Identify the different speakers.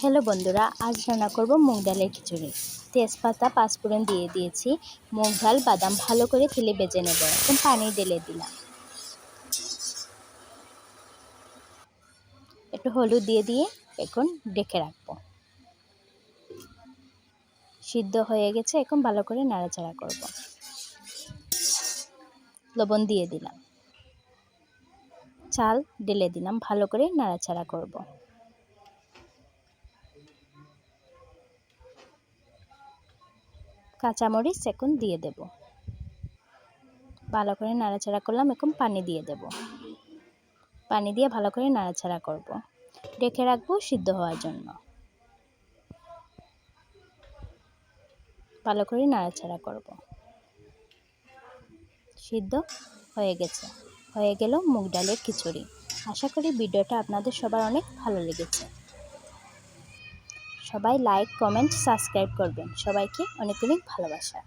Speaker 1: Hello বন্ধুরা, আজ রান্না করব মুগ ডালের খিচুড়ি। তেজপাতা পাঁচ পাঁচফোড়ন দিয়ে দিয়েছি। মুগ ডাল, বাদাম ভালো করে ফেলে বেজে নেব। এখন পানি ঢেলে দিলাম। একটু হলুদ দিয়ে দিয়ে এখন ডেকে রাখব। সিদ্ধ হয়ে গেছে, এখন ভালো করে নাড়াচাড়া করব। লবণ দিয়ে দিলাম। চাল ঢেলে দিলাম, ভালো করে নাড়াচাড়া করব। কাঁচামরিচ এখন দিয়ে দেব। ভালো করে নাড়াচাড়া করলাম, এখন পানি দিয়ে দেব। পানি দিয়ে ভালো করে নাড়াচাড়া করব। রেখে রাখব সিদ্ধ হওয়ার জন্য। ভালো করে নাড়াচাড়া করব। সিদ্ধ হয়ে গেছে। হয়ে গেল মুগ ডালের খিচুড়ি। আশা করি ভিডিওটা আপনাদের সবার অনেক ভালো লেগেছে। সবাই লাইক কমেন্ট সাবস্ক্রাইব করবেন। সবাইকে অনেক অনেক ভালোবাসা।